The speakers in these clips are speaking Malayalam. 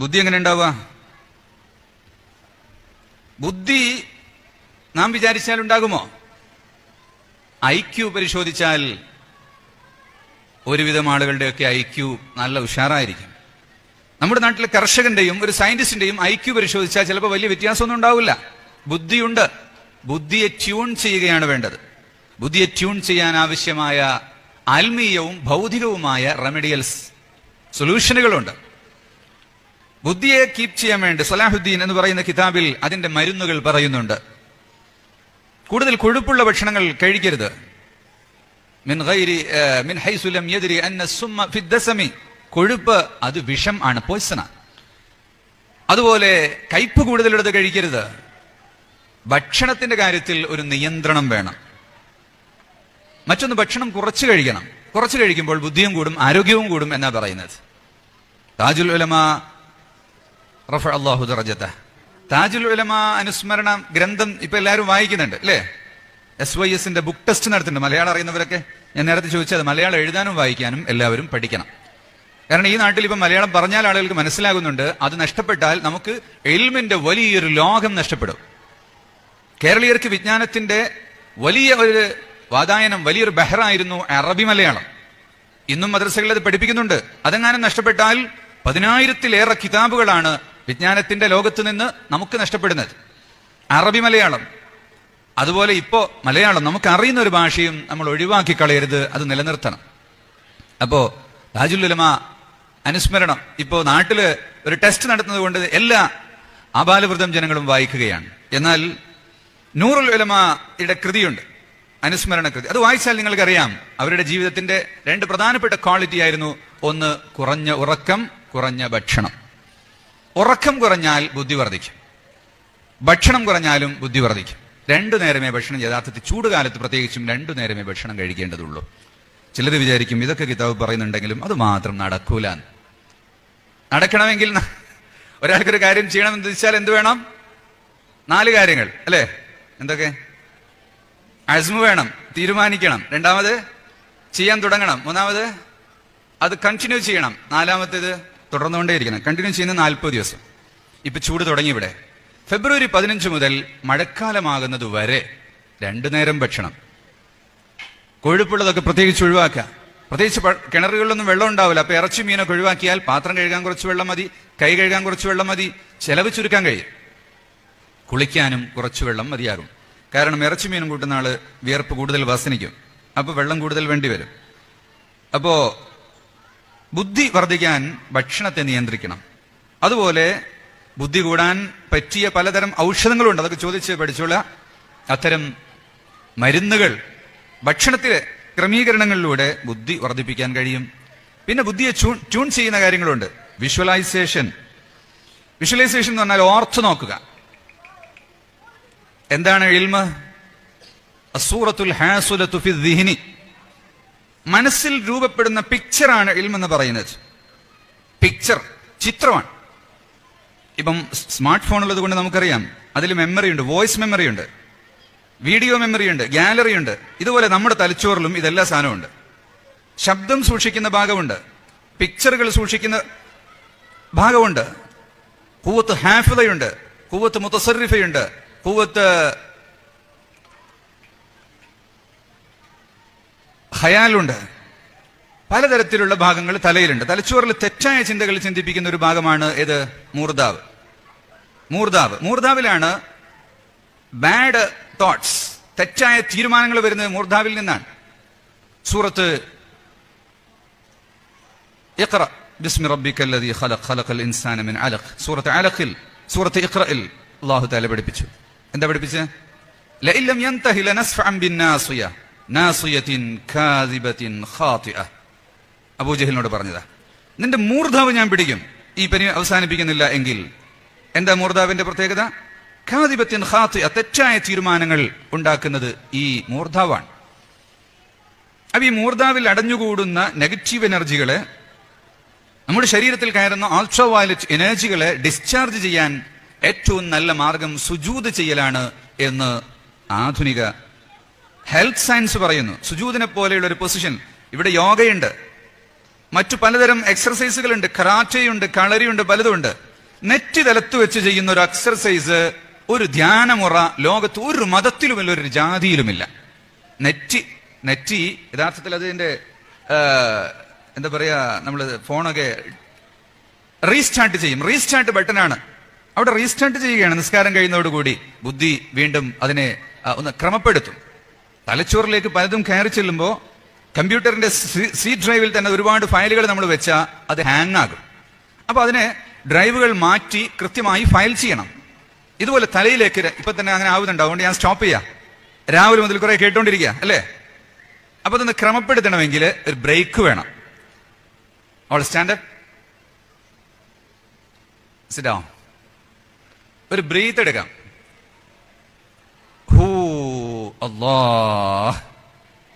ബുദ്ധി എങ്ങനെ ഉണ്ടാവുക? ബുദ്ധി നാം വിചാരിച്ചാൽ ഉണ്ടാകുമോ? ഐക്യു പരിശോധിച്ചാൽ ഒരുവിധം ആളുകളുടെയൊക്കെ ഐക്യു നല്ല ഉഷാറായിരിക്കും. നമ്മുടെ നാട്ടിലെ കർഷകന്റെയും ഒരു സയന്റിസ്റ്റിന്റെയും ഐക്യു പരിശോധിച്ചാൽ ചിലപ്പോൾ വലിയ വ്യത്യാസമൊന്നും ഉണ്ടാവില്ല. ബുദ്ധിയുണ്ട്. ബുദ്ധിയെ ട്യൂൺ ചെയ്യുകയാണ് വേണ്ടത്. ബുദ്ധിയെ ട്യൂൺ ചെയ്യാൻ ആവശ്യമായ ആത്മീയവും ഭൗതികവുമായ റെമഡിയൽസ് സൊല്യൂഷനുകളുണ്ട്. ബുദ്ധിയെ കീപ്പ് ചെയ്യാൻ വേണ്ടി സലാഹുദ്ദീൻ എന്ന് പറയുന്ന കിതാബിൽ അതിന്റെ മരുന്നുകൾ പറയുന്നുണ്ട്. കൂടുതൽ കൊഴുപ്പുള്ള ഭക്ഷണങ്ങൾ കഴിക്കരുത്. മിൻ ഗൈരി മിൻ അന്ന സുമ കൊഴുപ്പ് അത് വിഷം ആണ് പോയ്സണ അതുപോലെ കയ്പ് കൂടുതലെടുത്ത് കഴിക്കരുത്. ഭക്ഷണത്തിന്റെ കാര്യത്തിൽ ഒരു നിയന്ത്രണം വേണം. മറ്റൊന്ന് ഭക്ഷണം കുറച്ച് കഴിക്കണം. കുറച്ച് കഴിക്കുമ്പോൾ ബുദ്ധിയും കൂടും ആരോഗ്യവും കൂടും എന്നാ പറയുന്നത്. താജുൽ ഉലമ റഫ അള്ളാഹു ദറജത്ത താജുൽ ഉലമ അനുസ്മരണ ഗ്രന്ഥം ഇപ്പൊ എല്ലാവരും വായിക്കുന്നുണ്ട് അല്ലേ? എസ് വൈ എസിന്റെ ബുക്ക് ടെസ്റ്റ് നടത്തുന്നുണ്ട് മലയാളം അറിയുന്നവരൊക്കെ ഞാൻ നേരത്തെ ചോദിച്ചത് മലയാളം എഴുതാനും വായിക്കാനും എല്ലാവരും പഠിക്കണം. കാരണം ഈ നാട്ടിൽ ഇപ്പം മലയാളം പറഞ്ഞാൽ ആളുകൾക്ക് മനസ്സിലാകുന്നുണ്ട് അത് നഷ്ടപ്പെട്ടാൽ നമുക്ക് എൽമിന്റെ വലിയൊരു ലോകം നഷ്ടപ്പെടും. കേരളീയർക്ക് വിജ്ഞാനത്തിന്റെ വലിയ ഒരു വാതായനം വലിയൊരു ബഹറായിരുന്നു അറബി മലയാളം. ഇന്നും മദ്രസകളിൽ അത് പഠിപ്പിക്കുന്നുണ്ട്. അതെങ്ങാനും നഷ്ടപ്പെട്ടാൽ പതിനായിരത്തിലേറെ കിതാബുകളാണ് വിജ്ഞാനത്തിന്റെ ലോകത്ത് നിന്ന് നമുക്ക് നഷ്ടപ്പെടുന്നത്. അറബി മലയാളം. അതുപോലെ ഇപ്പോ മലയാളം നമുക്ക് അറിയുന്ന ഒരു ഭാഷയും നമ്മൾ ഒഴിവാക്കി കളയരുത് അത് നിലനിർത്തണം. അപ്പോ താജുലുലമ അനുസ്മരണം ഇപ്പോ നാട്ടിൽ ഒരു ടെസ്റ്റ് നടത്തുന്നത് കൊണ്ട് എല്ലാ ആബാലവൃതം ജനങ്ങളും വായിക്കുകയാണ്. എന്നാൽ നൂറുൽ ഉലമയുടെ കൃതിയുണ്ട് അനുസ്മരണ കൃതി. അത് വായിച്ചാൽ നിങ്ങൾക്ക് അറിയാം അവരുടെ ജീവിതത്തിന്റെ രണ്ട് പ്രധാനപ്പെട്ട ക്വാളിറ്റി ആയിരുന്നു ഒന്ന് കുറഞ്ഞ ഉറക്കം കുറഞ്ഞ ഭക്ഷണം. ഉറക്കം കുറഞ്ഞാൽ ബുദ്ധി വർദ്ധിക്കും. ഭക്ഷണം കുറഞ്ഞാലും ബുദ്ധി വർദ്ധിക്കും. രണ്ടു നേരമേ ഭക്ഷണം യഥാർത്ഥത്തിൽ ചൂടുകാലത്ത് പ്രത്യേകിച്ചും രണ്ടു നേരമേ ഭക്ഷണം കഴിക്കേണ്ടതുള്ളൂ. ചിലർ വിചാരിക്കും ഇതൊക്കെ കിതാബ് പറയുന്നുണ്ടെങ്കിലും അത് മാത്രം നടക്കൂല നടക്കണമെങ്കിൽ ഒരാൾക്കൊരു കാര്യം ചെയ്യണമെന്ന് ചോദിച്ചാൽ എന്ത് വേണം? നാല് കാര്യങ്ങൾ അല്ലേ? എന്തൊക്കെ? അസ്മു വേണം തീരുമാനിക്കണം. രണ്ടാമത് ചെയ്യാൻ തുടങ്ങണം. മൂന്നാമത് അത് കണ്ടിന്യൂ ചെയ്യണം. നാലാമത്തേത് തുടർന്നുകൊണ്ടേയിരിക്കണം കണ്ടിന്യൂ ചെയ്യുന്ന നാൽപ്പത് ദിവസം. ഇപ്പൊ ചൂട് തുടങ്ങി ഇവിടെ. ഫെബ്രുവരി പതിനഞ്ച് മുതൽ മഴക്കാലമാകുന്നത് വരെ രണ്ടു നേരം ഭക്ഷണം. കൊഴുപ്പുള്ളതൊക്കെ പ്രത്യേകിച്ച് ഒഴിവാക്കുക. പ്രത്യേകിച്ച് കിണറുകളിലൊന്നും വെള്ളം ഉണ്ടാവില്ല. അപ്പൊ ഇറച്ചി മീനൊക്കെ ഒഴിവാക്കിയാൽ പാത്രം കഴുകാൻ കുറച്ച് വെള്ളം മതി കൈ കഴുകാൻ കുറച്ച് വെള്ളം മതി ചെലവ് ചുരുക്കാൻ കഴിയും. കുളിക്കാനും കുറച്ച് വെള്ളം മതിയാകും. കാരണം ഇറച്ചി മീനും കൂട്ടുന്ന ആൾ വിയർപ്പ് കൂടുതൽ വസനിക്കും. അപ്പൊ വെള്ളം കൂടുതൽ വേണ്ടി വരും. അപ്പോ ബുദ്ധി വർദ്ധിക്കാൻ ഭക്ഷണത്തെ നിയന്ത്രിക്കണം. അതുപോലെ ബുദ്ധി കൂടാൻ പറ്റിയ പലതരം ഔഷധങ്ങളുണ്ട്. അതൊക്കെ ചോദിച്ച് പഠിച്ചുള്ള അത്തരം മരുന്നുകൾ ഭക്ഷണത്തിലെ ക്രമീകരണങ്ങളിലൂടെ ബുദ്ധി വർദ്ധിപ്പിക്കാൻ കഴിയും. പിന്നെ ബുദ്ധിയെ ട്യൂൺ- ചെയ്യുന്ന കാര്യങ്ങളുണ്ട്. വിഷ്വലൈസേഷൻ. വിഷ്വലൈസേഷൻ എന്ന് പറഞ്ഞാൽ ഓർത്ത് നോക്കുക. എന്താണ് ഇൽമ? അസൂറത്തുൽ ഹാസുലത്തു ഫി ദിഹിനി മനസ്സിൽ രൂപപ്പെടുന്ന പിക്ചറാണ് ഇൽമെന്ന് പറയുന്നത്. പിക്ചർ ചിത്രമാണ്. ഇപ്പം സ്മാർട്ട് ഫോൺ ഉള്ളത് കൊണ്ട് നമുക്കറിയാം. അതിൽ മെമ്മറി ഉണ്ട് വോയിസ് മെമ്മറി ഉണ്ട് വീഡിയോ മെമ്മറി ഉണ്ട് ഗാലറി ഉണ്ട്. ഇതുപോലെ നമ്മുടെ തലച്ചോറിലും ഇതെല്ലാ സാധനമുണ്ട് ശബ്ദം സൂക്ഷിക്കുന്ന ഭാഗമുണ്ട്. പിക്ചറുകൾ സൂക്ഷിക്കുന്ന ഭാഗമുണ്ട്. കൂവത്ത് ഹാഫിതയുണ്ട് കൂവത്ത് മുത്തസറിഫയുണ്ട്. കൂവത്ത് ഹയാലുണ്ട് പലതരത്തിലുള്ള ഭാഗങ്ങൾ തലയിലുണ്ട്. തലച്ചോറിൽ തെറ്റായ ചിന്തകൾ ചിന്തിപ്പിക്കുന്ന ഒരു ഭാഗമാണ് ഏത്? മൂർദാവ്. മൂർദാവ്. മൂർദാവിലാണ് ബാഡ് തോട്ട്സ് തെറ്റായ തീരുമാനങ്ങൾ വരുന്നത് മൂർദാവിൽ നിന്നാണ്. സൂറത്ത് ഇഖ്റ ബിസ്മി റബ്ബിക്കല്ലദീ ഖലഖ് ഖലഖൽ ഇൻസാന മിൻ സൂറത്ത് അലഖിൽ സൂറത്ത് അല്ലാഹു തആല പഠിപ്പിച്ചു. എന്താ പഠിപ്പിച്ചത് നാസിയത്തിൻ കാദിബത്തിൻ ഖാതിഅ അബൂജഹലിനോട് പറഞ്ഞതാ നിന്റെ മൂർധാവ് ഞാൻ പിടിക്കും. ഈ പനി അവസാനിപ്പിക്കുന്നില്ല എങ്കിൽ എന്താ മൂർധാവിന്റെ പ്രത്യേകത? ഖാദിബത്തിൻ ഖാത്തിഅ തെറ്റായ തീരുമാനങ്ങൾ ഉണ്ടാക്കുന്നത് ഈ മൂർധാവാണ്. അപ്പൊ ഈ മൂർധാവിൽ അടഞ്ഞുകൂടുന്ന നെഗറ്റീവ് എനർജികളെ നമ്മുടെ ശരീരത്തിൽ കയറുന്ന ആൾട്രോ വയലറ്റ് എനർജികളെ ഡിസ്ചാർജ് ചെയ്യാൻ ഏറ്റവും നല്ല മാർഗം സുജൂത് ചെയ്യലാണ് എന്ന് ആധുനിക ഹെൽത്ത് സയൻസ് പറയുന്നു. സുജൂദിനെ പോലെയുള്ള ഒരു പൊസിഷൻ ഇവിടെ യോഗയുണ്ട്. മറ്റു പലതരം എക്സർസൈസുകളുണ്ട് കറാറ്റയുണ്ട് കളരിയുണ്ട് പലതുമുണ്ട്. നെറ്റി തലത്ത് വെച്ച് ചെയ്യുന്ന ഒരു എക്സർസൈസ് ഒരു ധ്യാനമുറ ലോകത്ത് ഒരു മതത്തിലുമില്ല ഒരു ജാതിയിലുമില്ല. നെറ്റി നെറ്റി യഥാർത്ഥത്തിൽ അതിന്റെ എന്താ പറയാ നമ്മൾ ഫോണൊക്കെ റീസ്റ്റാർട്ട് ചെയ്യും. റീസ്റ്റാർട്ട് ബട്ടനാണ് അവിടെ റീസ്റ്റാർട്ട് ചെയ്യുകയാണ്. നിസ്കാരം കഴിയുന്നതോടുകൂടി ബുദ്ധി വീണ്ടും അതിനെ ഒന്ന് ക്രമപ്പെടുത്തും. തലച്ചോറിലേക്ക് പലതും കയറി ചെല്ലുമ്പോൾ കമ്പ്യൂട്ടറിന്റെ സി- ഡ്രൈവിൽ തന്നെ ഒരുപാട് ഫയലുകൾ നമ്മൾ വെച്ചാൽ അത് ഹാങ് ആകും. അപ്പൊ അതിനെ ഡ്രൈവുകൾ മാറ്റി കൃത്യമായി ഫയൽ ചെയ്യണം. ഇതുപോലെ തലയിലേക്ക് ഇപ്പൊ തന്നെ അങ്ങനെ ആവുന്നുണ്ട്. അതുകൊണ്ട് ഞാൻ സ്റ്റോപ്പ് ചെയ്യാം. രാവിലെ മുതൽ കുറെ കേട്ടോണ്ടിരിക്കുക അല്ലേ? അപ്പൊ അതൊന്ന് ക്രമപ്പെടുത്തണമെങ്കിൽ ഒരു ബ്രേക്ക് വേണം. ഓൾ സ്റ്റാൻഡേർഡ് സിറ്റ് ഒരു ബ്രീത്ത് എടുക്കാം. അല്ലാ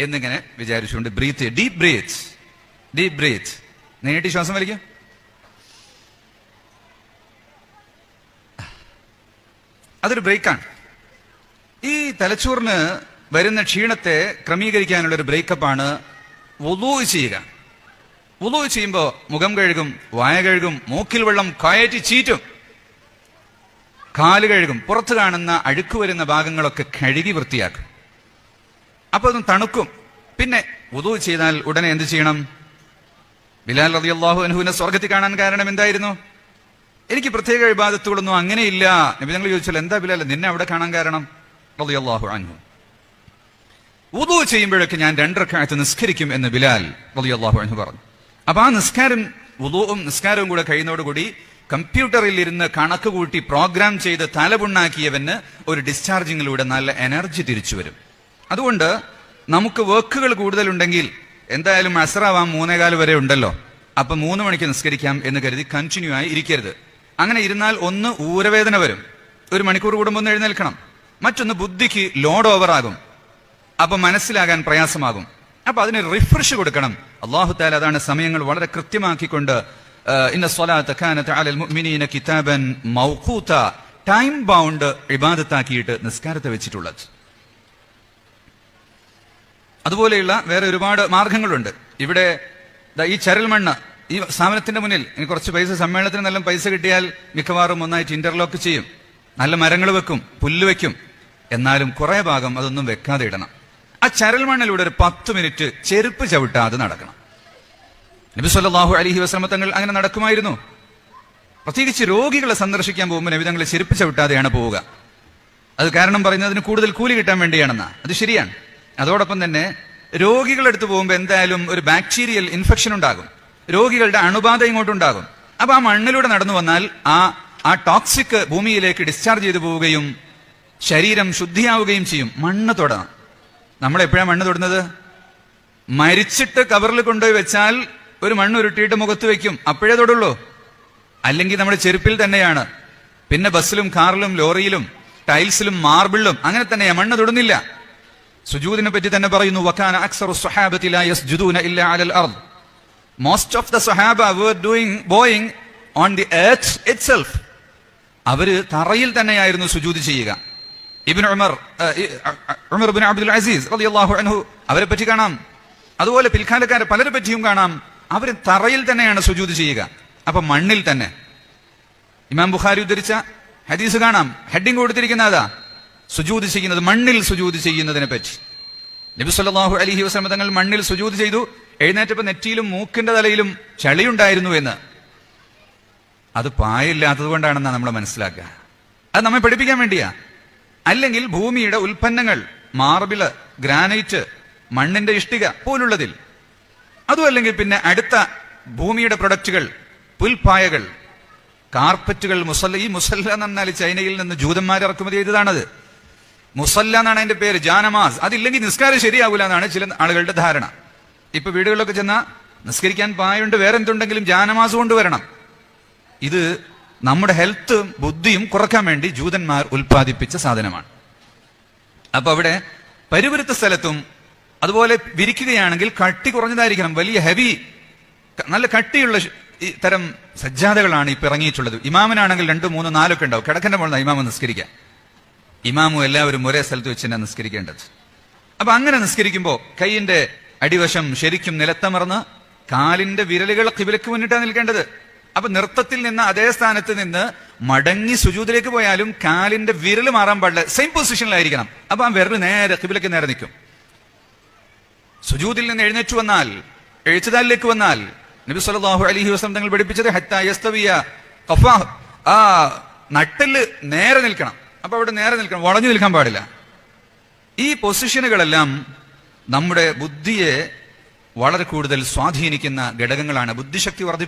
എന്നിങ്ങനെ വിചാരിച്ചുകൊണ്ട് breath deep breath deep breath നീട്ടി ശ്വാസം വലിക്കും. അതൊരു ബ്രേക്കാണ് ഈ തലച്ചോറിന് വരുന്ന ക്ഷീണത്തെ ക്രമീകരിക്കാനുള്ള ഒരു ബ്രേക്കപ്പാണ് വുളൂ ചെയ്യുക. വുളൂ ചെയ്യുമ്പോൾ മുഖം കഴുകും വായ കഴുകും മൂക്കിൽ വെള്ളം കയറ്റി ചീറ്റും. കാൽ കഴുകും. പുറത്ത് കാണുന്ന അഴുക്ക് വരുന്ന ഭാഗങ്ങളൊക്കെ കഴുകി വൃത്തിയാക്കും. അപ്പൊ അതും തണുക്കും. പിന്നെ ഉതു ചെയ്താൽ ഉടനെ എന്ത് ചെയ്യണം? ബിലാൽ റതി അള്ളാഹു അനുഹുവിനെ സ്വർഗത്തിൽ കാണാൻ കാരണം എന്തായിരുന്നു? എനിക്ക് പ്രത്യേക വിവാദത്തുകളൊന്നും അങ്ങനെയില്ല. നബി ഞങ്ങൾ ചോദിച്ചാൽ എന്താ ബിലാൽ നിന്നെ അവിടെ കാണാൻ കാരണം? റതി അള്ളാഹു അൻഹു. ഉതു ചെയ്യുമ്പോഴൊക്കെ ഞാൻ രണ്ടരക്കാലത്ത് നിസ്കരിക്കും എന്ന് ബിലാൽ റതി അള്ളാഹു അൻഹു പറഞ്ഞു. അപ്പൊ ആ നിസ്കാരം ഉദുവും നിസ്കാരവും കൂടെ കഴിയുന്നതോടുകൂടി കമ്പ്യൂട്ടറിൽ ഇരുന്ന് കണക്ക് കൂട്ടി പ്രോഗ്രാം ചെയ്ത് തലപുണ്ണാക്കിയവന് ഒരു ഡിസ്ചാർജിങ്ങിലൂടെ നല്ല എനർജി തിരിച്ചു വരും. അതുകൊണ്ട് നമുക്ക് വർക്കുകൾ കൂടുതലുണ്ടെങ്കിൽ എന്തായാലും അസറാവാം മൂന്നേകാൽ വരെ ഉണ്ടല്ലോ. അപ്പൊ മൂന്ന് മണിക്ക് നിസ്കരിക്കാം എന്ന് കരുതി കണ്ടിന്യൂ ആയി ഇരിക്കരുത്. അങ്ങനെ ഇരുന്നാൽ ഒന്ന് ഊരവേദന വരും. ഒരു മണിക്കൂർ കൂടുമ്പോൾ ഒന്ന് എഴുന്നേൽക്കണം. മറ്റൊന്ന് ബുദ്ധിക്ക് ലോഡ് ഓവർ ആകും. അപ്പൊ മനസ്സിലാകാൻ പ്രയാസമാകും. അപ്പൊ അതിന് റിഫ്രഷ് കൊടുക്കണം. അള്ളാഹു താല അതാണ് സമയങ്ങൾ വളരെ കൃത്യമാക്കിക്കൊണ്ട് ഇന്ന സ്വലാത്ത് കാനത്ത് അലൽ മുഅ്മിനീന കിതാബൻ മൗഖൂത ടൈം ബൗണ്ട് ഇബാദത്താക്കിയിട്ട് നിസ്കാരത്തെ വെച്ചിട്ടുള്ളത്. അതുപോലെയുള്ള വേറെ ഒരുപാട് മാർഗങ്ങളുണ്ട്. ഇവിടെ ഈ ചരൽ മണ്ണ് ഈ സ്ഥാപനത്തിന്റെ മുന്നിൽ ഇനി കുറച്ച് പൈസ സമ്മേളനത്തിന് നല്ല പൈസ കിട്ടിയാൽ മിക്കവാറും ഒന്നായിട്ട് ഇന്റർലോക്ക് ചെയ്യും. നല്ല മരങ്ങൾ വെക്കും പുല്ല് വെക്കും. എന്നാലും കുറെ ഭാഗം അതൊന്നും വെക്കാതെ ഇടണം. ആ ചരൽ മണ്ണിലൂടെ ഒരു പത്ത് മിനിറ്റ് ചെരുപ്പ് ചവിട്ടാതെ നടക്കണം. നബി സല്ലല്ലാഹു അലൈഹി വസല്ലമ തങ്ങൾ അങ്ങനെ നടക്കുമായിരുന്നു. പ്രത്യേകിച്ച് രോഗികളെ സന്ദർശിക്കാൻ പോകുമ്പോൾ നബി തങ്ങൾ ചെരുപ്പ് ചവിട്ടാതെയാണ് പോവുക. അത് കാരണം പറയുന്നതിന് കൂടുതൽ കൂലി കിട്ടാൻ വേണ്ടിയാണെന്നാ. അത് ശരിയാണ്. അതോടൊപ്പം തന്നെ രോഗികളെടുത്ത് പോകുമ്പോൾ എന്തായാലും ഒരു ബാക്ടീരിയൽ ഇൻഫെക്ഷൻ ഉണ്ടാകും. രോഗികളുടെ അണുബാധ ഇങ്ങോട്ടുണ്ടാകും അപ്പൊ ആ മണ്ണിലൂടെ നടന്നു വന്നാൽ ആ ആ ടോക്സിക് ഭൂമിയിലേക്ക് ഡിസ്ചാർജ് ചെയ്തു പോവുകയും ശരീരം ശുദ്ധിയാവുകയും ചെയ്യും. മണ്ണ് തൊടണം. നമ്മൾ എപ്പോഴാണ് മണ്ണ് തൊടുന്നത്? മരിച്ചിട്ട് കവറിൽ കൊണ്ടുപോയി വെച്ചാൽ ഒരു മണ്ണ് ഉരുട്ടിയിട്ട് മുഖത്ത് വെക്കും. അപ്പോഴേ തൊടുള്ളൂ. അല്ലെങ്കിൽ നമ്മുടെ ചെരുപ്പിൽ തന്നെയാണ്. പിന്നെ ബസ്സിലും കാറിലും ലോറിയിലും ടൈൽസിലും മാർബിളിലും അങ്ങനെ തന്നെയാ. മണ്ണ് തൊടുന്നില്ല. സുജൂദിനെ പറ്റി തന്നെ പറയുന്നു വക്കാന അക്സറു അലൽ most of the were doing bowing on the earth അവർ തറയിൽ തന്നെയായിരുന്നു സുജൂദ് ചെയ്യുക. Ibn Umar Umar bin Abdul Aziz അവരെ പറ്റി കാണാം. അതുപോലെ പിൽക്കാലക്കാരെ പലരെ പറ്റിയും കാണാം. അവർ തറയിൽ തന്നെയാണ് സുജൂത് ചെയ്യുക. അപ്പൊ മണ്ണിൽ തന്നെ. ഇമാം ബുഖാരി ഉദ്ധരിച്ച ഹദീസ് കാണാം. ഹെഡിങ് കൊടുത്തിരിക്കുന്ന അതാ. സുജൂത് ചെയ്യുന്നത് മണ്ണിൽ സുജൂത് ചെയ്യുന്നതിനെ പറ്റി. നബി സല്ലല്ലാഹു അലൈഹി വസ്ലമ തങ്ങൾ മണ്ണിൽ സുജൂത് ചെയ്തു. എഴുന്നേറ്റപ്പോ നെറ്റിയിലും മൂക്കിന്റെ തലയിലും ചളിയുണ്ടായിരുന്നു എന്ന്. അത് പായില്ലാത്തത് കൊണ്ടാണെന്നാണ് നമ്മൾ മനസ്സിലാക്കുക. അത് നമ്മെ പഠിപ്പിക്കാൻ വേണ്ടിയാ. അല്ലെങ്കിൽ ഭൂമിയുടെ ഉൽപ്പന്നങ്ങൾ മാർബിൾ ഗ്രാനൈറ്റ് മണ്ണിന്റെ ഇഷ്ടിക പോലുള്ളതിൽ. അതും അല്ലെങ്കിൽ പിന്നെ അടുത്ത ഭൂമിയുടെ പ്രൊഡക്റ്റുകൾ പുൽപ്പായകൾ കാർപ്പറ്റുകൾ മുസല്ല ഈ മുസല്ല എന്ന് പറഞ്ഞാൽ ചൈനയിൽ നിന്ന് ജൂതന്മാർ ഇറക്കുമതി ചെയ്തതാണത്. മുസല്ല എന്നാണ് അതിന്റെ പേര് ജാനമാസ്. അതില്ലെങ്കിൽ നിസ്കാരം ശരിയാവൂല എന്നാണ് ചില ആളുകളുടെ ധാരണ. ഇപ്പൊ വീടുകളിലൊക്കെ ചെന്ന നിസ്കരിക്കാൻ പായുണ്ട് വേറെ എന്തുണ്ടെങ്കിലും ജാനമാസ് കൊണ്ടുവരണം. ഇത് നമ്മുടെ ഹെൽത്തും ബുദ്ധിയും കുറയ്ക്കാൻ വേണ്ടി ജൂതന്മാർ ഉൽപ്പാദിപ്പിച്ച സാധനമാണ്. അപ്പൊ അവിടെ പരിവരുത്ത സ്ഥലത്തും അതുപോലെ വിരിക്കുകയാണെങ്കിൽ കട്ടി കുറഞ്ഞതായിരിക്കണം. വലിയ ഹെവി നല്ല കട്ടിയുള്ള തരം സജ്ജാതകളാണ് ഇപ്പൊ ഇറങ്ങിയിട്ടുള്ളത്. ഇമാമനാണെങ്കിൽ രണ്ടു മൂന്ന് നാലൊക്കെ ഉണ്ടാവും. കിടക്കന്റെ മുകളിൽ ഇമാമ നിസ്കരിക്കാം. ഇമാമും എല്ലാവരും ഒരേ സ്ഥലത്ത് വെച്ച് തന്നെ നിസ്കരിക്കേണ്ടത്. അപ്പൊ അങ്ങനെ നിസ്കരിക്കുമ്പോ കൈയിന്റെ അടിവശം ശരിക്കും നിലത്തമർന്ന് കാലിന്റെ വിരലുകൾ കിബിലക്ക് മുന്നിട്ടാണ് നിൽക്കേണ്ടത്. അപ്പൊ നൃത്തത്തിൽ നിന്ന് അതേ സ്ഥാനത്ത് നിന്ന് മടങ്ങി സുജൂതിലേക്ക് പോയാലും കാലിന്റെ വിരൽ മാറാൻ പാടില്ല. സെയിം പൊസിഷനിലായിരിക്കണം അപ്പൊ ആ വിരൽ നേരെ കിബിലക്ക് നേരെ നിൽക്കും. സുജൂദിൽ നിന്ന് എഴുന്നേറ്റ് വന്നാൽ എഴുച്ചതാലിലേക്ക് വന്നാൽ നബി സല്ലല്ലാഹു അലഹി വസ്ലം തങ്ങൾ പഠിപ്പിച്ചത് ഹത്താ യസ്തവിയ ഖഫാഹ് ആ നട്ടിൽ നേരെ നിൽക്കണം. അപ്പൊ അവിടെ നേരെ നിൽക്കണം. വളഞ്ഞു നിൽക്കാൻ പാടില്ല. ഈ പൊസിഷനുകളെല്ലാം നമ്മുടെ ബുദ്ധിയെ വളരെ കൂടുതൽ സ്വാധീനിക്കുന്ന ഘടകങ്ങളാണ്. ബുദ്ധിശക്തി വർദ്ധി